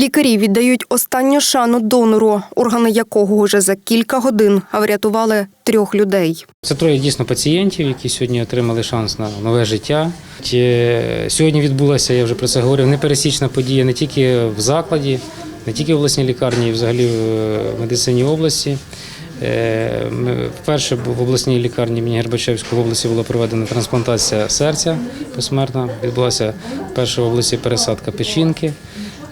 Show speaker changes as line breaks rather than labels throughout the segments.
Лікарі віддають останню шану донору, органи якого вже за кілька годин врятували трьох людей.
Це троє дійсно пацієнтів, які сьогодні отримали шанс на нове життя. Сьогодні відбулася, я вже про це говорив, непересічна подія не тільки в закладі, не тільки в обласній лікарні, і взагалі в медицині області. Е, Вперше в обласній лікарні імені Гербачевського в області була проведена трансплантація серця посмертна. Відбулася перша в області пересадка печінки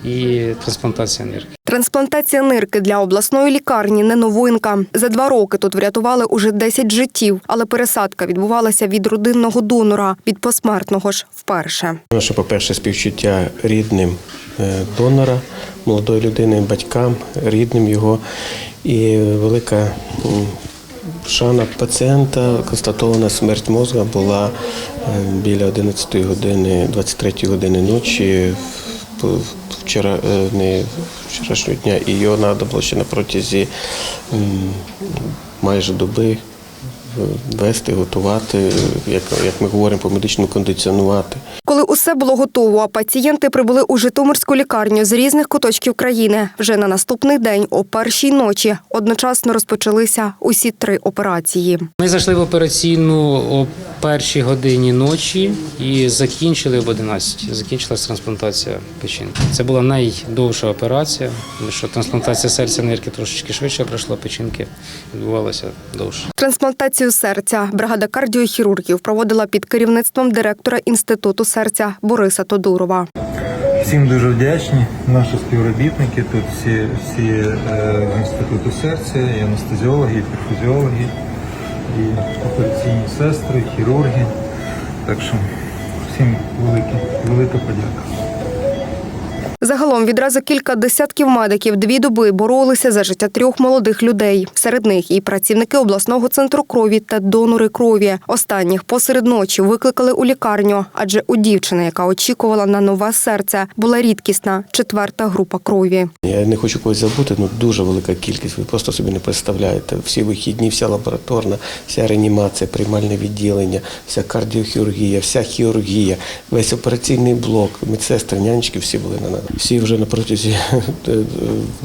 і трансплантація нирки.
Трансплантація нирки для обласної лікарні не новинка. За два роки тут врятували уже 10 життів, але пересадка відбувалася від родинного донора, від посмертного ж вперше.
Наше, по-перше, співчуття рідним е, донора, молодої людини, батькам, рідним його. І велика шана пацієнта, констатована смерть мозга була е, біля 11 години, 23 години ночі. в- Вчора, е, не вчорашнього дня, і його треба було ще на протязі майже доби вести, готувати, як, як ми говоримо по медичному кондиціонувати.
Коли усе було готово, а пацієнти прибули у Житомирську лікарню з різних куточків країни. Вже на наступний день, о першій ночі, одночасно розпочалися усі три операції.
Ми зайшли в операційну о першій годині ночі і закінчили об 11. Закінчилась трансплантація печінки. Це була найдовша операція, тому що трансплантація серця нирки трошечки швидше пройшла, печінки відбувалася довше.
Трансплантацію серця бригада кардіохірургів проводила під керівництвом директора інституту серця Бориса Тодурова.
Всім дуже вдячні. Наші співробітники тут всі, всі е, інституту серця, і анестезіологи, і перфузіологи, і операційні сестри, хірурги. Так що всім велике, велика подяка.
Загалом відразу кілька десятків медиків дві доби боролися за життя трьох молодих людей. Серед них і працівники обласного центру крові та донори крові. Останніх посеред ночі викликали у лікарню, адже у дівчини, яка очікувала на нове серце, була рідкісна четверта група крові.
Я не хочу когось забути, ну дуже велика кількість. Ви просто собі не представляєте. Всі вихідні, вся лабораторна, вся реанімація, приймальне відділення, вся кардіохірургія, вся хірургія, весь операційний блок, медсестри, нянечки всі були на ногах. Всі вже на протязі е,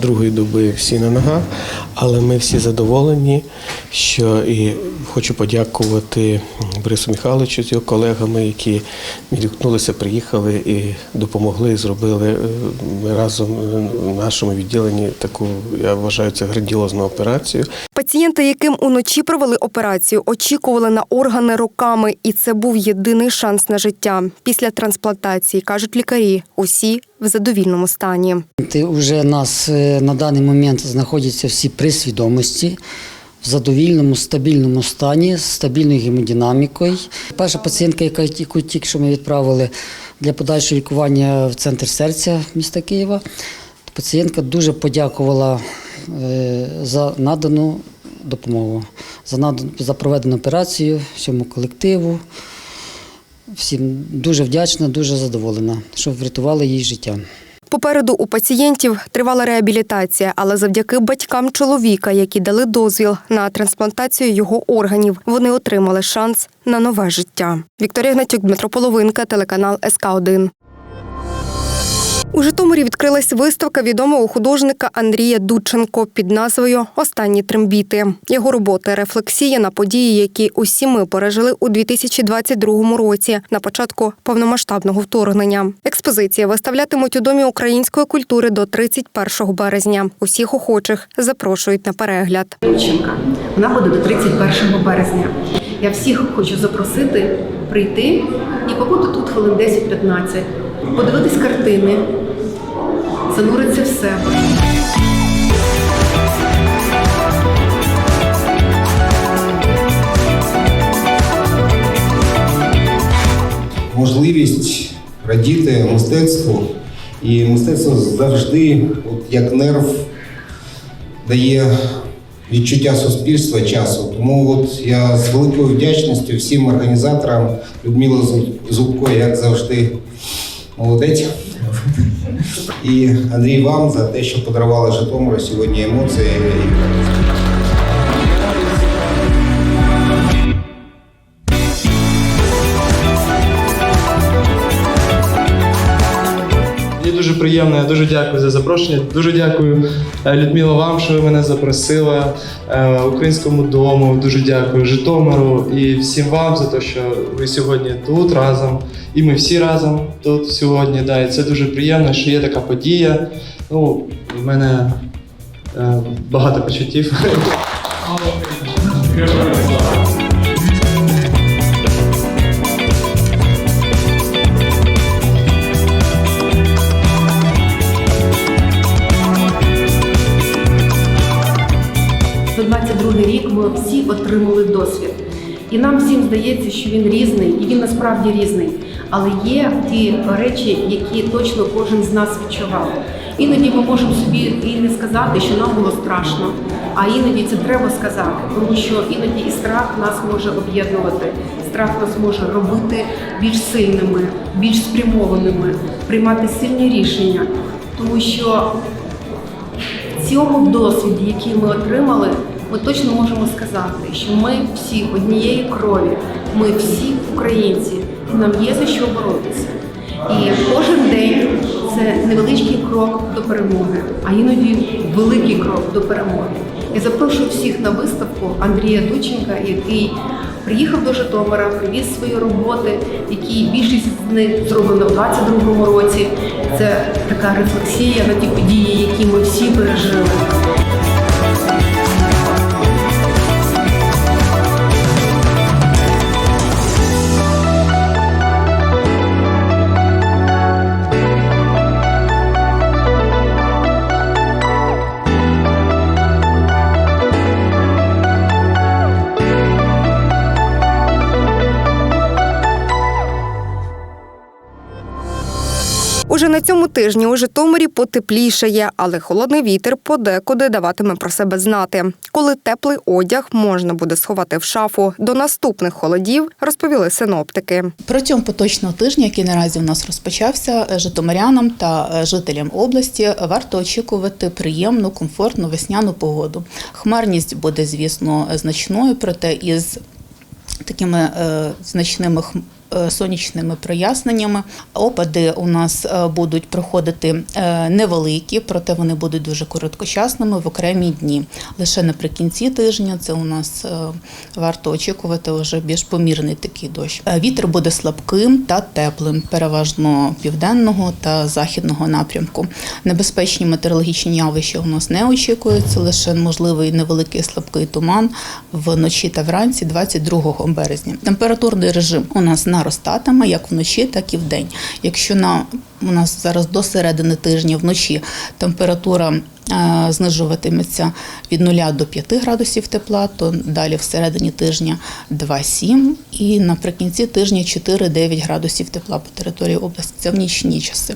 другої доби всі на ногах, але ми всі задоволені, що і хочу подякувати Борису Михайловичу з його колегами, які відгукнулися, приїхали і допомогли, зробили е, разом в нашому відділенні таку, я вважаю, це грандіозну операцію.
Пацієнти, яким уночі провели операцію, очікували на органи роками, і це був єдиний шанс на життя. Після трансплантації кажуть лікарі, усі в задовільному стані.
Вже нас е, на даний момент знаходяться всі при свідомості. В задовільному, стабільному стані, з стабільною гемодинамікою. Перша пацієнтка, яка яку тільки що ми відправили для подальшого лікування в центр серця міста Києва, пацієнтка дуже подякувала е, за надану допомогу, за проведену операцію всьому колективу. Всім дуже вдячна, дуже задоволена, що врятували їй життя.
Попереду у пацієнтів тривала реабілітація, але завдяки батькам чоловіка, які дали дозвіл на трансплантацію його органів, вони отримали шанс на нове життя. Вікторія Гнатюк, Дмитро Половинка, телеканал СК 1 у Житомирі відкрилась виставка відомого художника Андрія Дудченко під назвою Останні трембіти. Його роботи рефлексія на події, які усі ми пережили у 2022 році на початку повномасштабного вторгнення. Експозиція виставлятимуть у домі української культури до 31 березня. Усіх охочих запрошують на перегляд.
Дівчинка. Вона буде до 31 березня. Я всіх хочу запросити прийти і побути тут хвилин 10-15, подивитись картини, зануритися в себе.
можливість радіти мистецтву. І мистецтво завжди, от як нерв, дає відчуття суспільства часу. Тому от я з великою вдячністю всім організаторам Людмила Зубко, як завжди, молодець. І Андрій вам за те, що подарували Житомиру сьогодні емоції.
Приємно. Я дуже дякую за запрошення. Дуже дякую е, Людмила вам, що ви мене запросила. е, Українському дому. Дуже дякую Житомиру і всім вам за те, що ви сьогодні тут разом. І ми всі разом тут сьогодні. Да, і це дуже приємно, що є така подія. Ну, в мене е, багато почуттів.
Всі отримали досвід. І нам всім здається, що він різний, і він насправді різний. Але є ті речі, які точно кожен з нас відчував. Іноді ми можемо собі і не сказати, що нам було страшно, а іноді це треба сказати, тому що іноді і страх нас може об'єднувати. Страх нас може робити більш сильними, більш спрямованими, приймати сильні рішення, тому що цьому досвіді, який ми отримали, ми точно можемо сказати, що ми всі однієї крові, ми всі українці, і нам є за що боротися. І кожен день це невеличкий крок до перемоги, а іноді великий крок до перемоги. Я запрошую всіх на виставку Андрія Дученка, який приїхав до Житомира, привіз свої роботи, які більшість з них зроблено в 22-му році. Це така рефлексія на ті події, які ми всі пережили.
Уже на цьому тижні у Житомирі потеплішає, але холодний вітер подекуди даватиме про себе знати. Коли теплий одяг можна буде сховати в шафу до наступних холодів, розповіли синоптики.
Протягом поточного тижня, який наразі у нас розпочався, е, житомирянам та е, жителям області варто очікувати приємну, комфортну весняну погоду. Хмарність буде, звісно, значною, проте із такими е, значними е, сонячними проясненнями. Опади у нас е, будуть проходити е, невеликі, проте вони будуть дуже короткочасними в окремі дні. Лише наприкінці тижня це у нас е, варто очікувати вже більш помірний такий дощ. Е, Вітер буде слабким та теплим, переважно південного та західного напрямку. Небезпечні метеорологічні явища у нас не очікуються, лише можливий невеликий слабкий туман вночі та вранці 22 березня. Температурний режим у нас наростатиме як вночі, так і вдень. Якщо на у нас зараз до середини тижня вночі температура знижуватиметься від 0 до 5 градусів тепла, то далі всередині тижня 2-7 і наприкінці тижня 4-9 градусів тепла по території області. Це в нічні часи.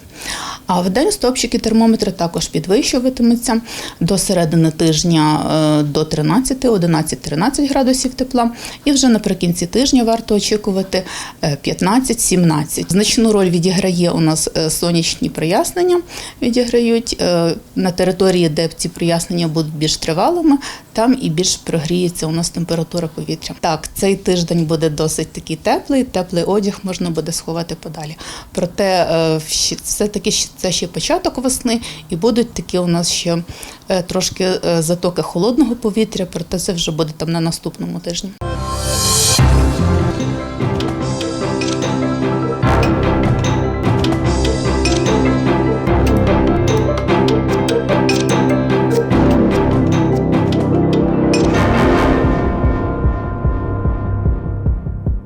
А в день стопчики термометри також підвищуватимуться до середини тижня е, до 13, 11-13 градусів тепла. І вже наприкінці тижня варто очікувати е, 15-17. Значну роль відіграє у нас е, сонячні прояснення. Відіграють е, на території, де ці прояснення будуть більш тривалими, там і більш прогріється у нас температура повітря. Так, цей тиждень буде досить такий теплий, теплий одяг можна буде сховати подалі. Проте е, все-таки це ще початок весни, і будуть такі у нас ще е, трошки е, затоки холодного повітря, проте це вже буде там на наступному тижні.